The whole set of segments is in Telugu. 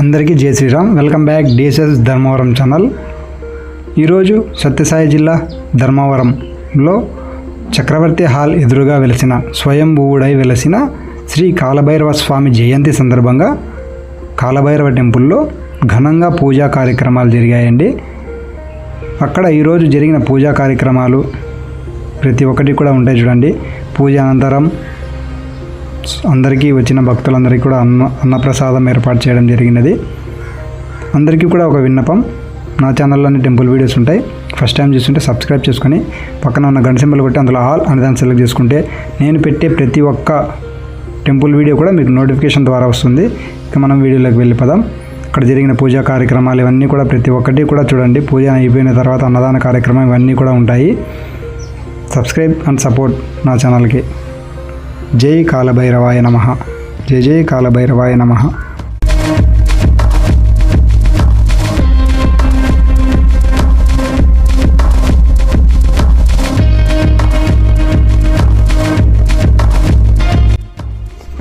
అందరికీ జై Sriram. Welcome back DSS Dharmavaram channel. ఈరోజు సత్యసాయి జిల్లా ధర్మవరంలో చక్రవర్తి హాల్ ఎదురుగా వెలిసిన స్వయంభూవుడై వెలసిన శ్రీ కాలభైరవ స్వామి జయంతి సందర్భంగా కాలభైరవ టెంపుల్లో ఘనంగా పూజా కార్యక్రమాలు జరిగాయండి. అక్కడ ఈరోజు జరిగిన పూజా కార్యక్రమాలు ప్రతి ఒక్కటి కూడా ఉంటాయి చూడండి. పూజ అనంతరం అందరికీ వచ్చిన భక్తులందరికీ కూడా అన్న అన్నప్రసాదం ఏర్పాటు చేయడం జరిగినది. అందరికీ కూడా ఒక విన్నపం. నా ఛానల్లోని టెంపుల్ వీడియోస్ ఉంటాయి. ఫస్ట్ టైం చూస్తుంటే సబ్స్క్రైబ్ చేసుకొని పక్కన ఉన్న గంట సింబల్ కొట్టి అందులో ఆల్ అనే దాన్ని సెలెక్ట్ చేసుకుంటే నేను పెట్టే ప్రతి ఒక్క టెంపుల్ వీడియో కూడా మీకు నోటిఫికేషన్ ద్వారా వస్తుంది. ఇక మనం వీడియోలోకి వెళ్ళిపోదాం. అక్కడ జరిగిన పూజా కార్యక్రమాలు ఇవన్నీ కూడా ప్రతి ఒక్కటి కూడా చూడండి. పూజ అయిపోయిన తర్వాత అన్నదాన కార్యక్రమం ఇవన్నీ కూడా ఉంటాయి. సబ్స్క్రైబ్ అండ్ సపోర్ట్ నా ఛానల్కి జై కాలభైరవాయ నమ. జై జై కాలభైరవాయ నమ.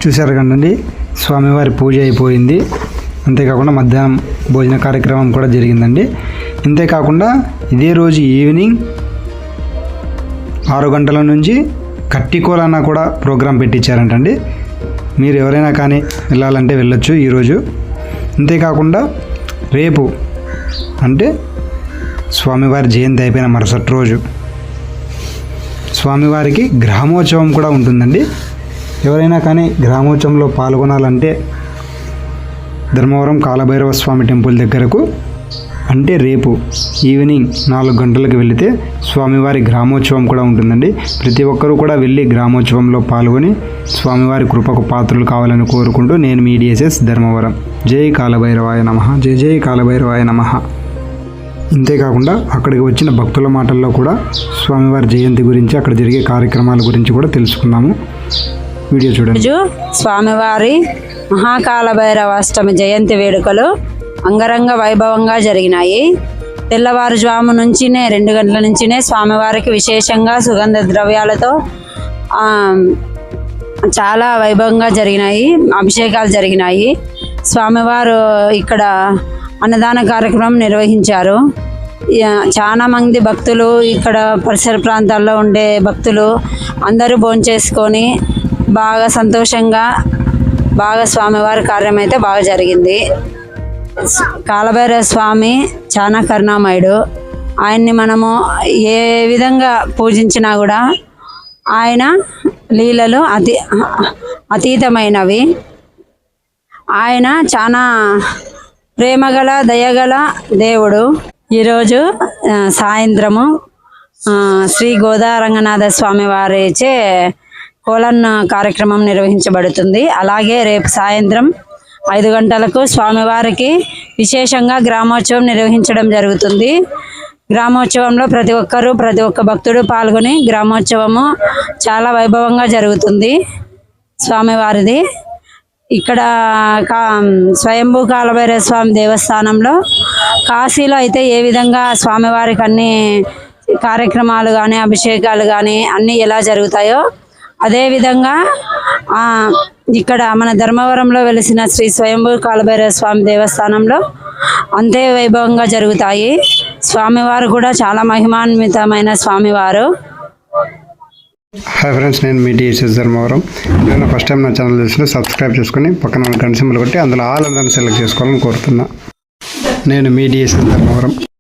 చూశారు కండి స్వామివారి పూజ అయిపోయింది. అంతేకాకుండా మధ్యాహ్నం భోజన కార్యక్రమం కూడా జరిగిందండి. అంతేకాకుండా ఇదే రోజు ఈవినింగ్ ఆరు గంటల నుంచి కట్టికోలన్న కూడా ప్రోగ్రాం పెట్టించారంటండి. మీరు ఎవరైనా కానీ వెళ్ళాలంటే వెళ్ళొచ్చు ఈరోజు. అంతేకాకుండా రేపు అంటే స్వామివారి జయంతి అయిపోయిన మరుసటి రోజు స్వామివారికి గ్రామోత్సవం కూడా ఉంటుందండి. ఎవరైనా కానీ గ్రామోత్సవంలో పాల్గొనాలంటే ధర్మవరం కాలభైరవ స్వామి టెంపుల్ దగ్గరకు అంటే రేపు ఈవినింగ్ నాలుగు గంటలకు వెళితే స్వామివారి గ్రామోత్సవం కూడా ఉంటుందండి. ప్రతి ఒక్కరూ కూడా వెళ్ళి గ్రామోత్సవంలో పాల్గొని స్వామివారి కృపకు పాత్రలు కావాలని కోరుకుంటూ నేను మీ డిఎస్ఎస్ ధర్మవరం. జై కాలభైరవాయ నమ. జై జై కాలభైరవాయ నమ. ఇంతేకాకుండా అక్కడికి వచ్చిన భక్తుల మాటల్లో కూడా స్వామివారి జయంతి గురించి అక్కడ జరిగే కార్యక్రమాల గురించి కూడా తెలుసుకుందాము. వీడియో చూడండి. స్వామివారి మహాకాల భైరవ అష్టమి జయంతి వేడుకలు అంగరంగ వైభవంగా జరిగినాయి. తెల్లవారుజాము నుంచినే రెండు గంటల నుంచినే స్వామివారికి విశేషంగా సుగంధ ద్రవ్యాలతో చాలా వైభవంగా జరిగినాయి అభిషేకాలు జరిగినాయి. స్వామివారు ఇక్కడ అన్నదాన కార్యక్రమం నిర్వహించారు. చాలా మంది భక్తులు ఇక్కడ పరిసర ప్రాంతాల్లో ఉండే భక్తులు అందరూ భోంచేసుకొని బాగా సంతోషంగా బాగా స్వామివారి కార్యం అయితే బాగా జరిగింది. కాలభైరవ స్వామి చాలా కరుణామయుడు ఆయన్ని మనము ఏ విధంగా పూజించినా కూడా ఆయన లీలలు అతి అతీతమైనవి. ఆయన చాలా ప్రేమగల దయగల దేవుడు. ఈరోజు సాయంత్రము శ్రీ గోదా రంగనాథ స్వామి వారిచే కోలన్ కార్యక్రమం నిర్వహించబడుతుంది. అలాగే రేపు సాయంత్రం ఐదు గంటలకు స్వామివారికి విశేషంగా గ్రామోత్సవం నిర్వహించడం జరుగుతుంది. గ్రామోత్సవంలో ప్రతి ఒక్కరూ ప్రతి ఒక్క భక్తుడు పాల్గొని గ్రామోత్సవము చాలా వైభవంగా జరుగుతుంది. స్వామివారిది. ఇక్కడ కా స్వయంభూ కాలభైరవ స్వామి దేవస్థానంలో కాశీలో అయితే ఏ విధంగా స్వామివారికి అన్ని కార్యక్రమాలు కానీ అభిషేకాలు కానీ అన్నీ ఎలా జరుగుతాయో అదేవిధంగా ఇక్కడ మన ధర్మవరంలో వెలిసిన శ్రీ స్వయంభూ కాలభైరవ స్వామి దేవస్థానంలో అంతే వైభవంగా జరుగుతాయి. స్వామివారు కూడా చాలా మహిమాన్వితమైన స్వామివారు. హాయ్ ఫ్రెండ్స్ నేను మీ డిఎస్ఎస్ ధర్మవరం. నేను ఫస్ట్ టైం నా ఛానల్ చూసిన సబ్స్క్రైబ్ చేసుకొని పక్కన ఉన్న గంట సింబల్ కొట్టి అందులో ఆల్ అందరిని సెలెక్ట్ చేసుకోవాలని కోరుతున్నా. నేను మీ డిఎస్ఎస్ ధర్మవరం.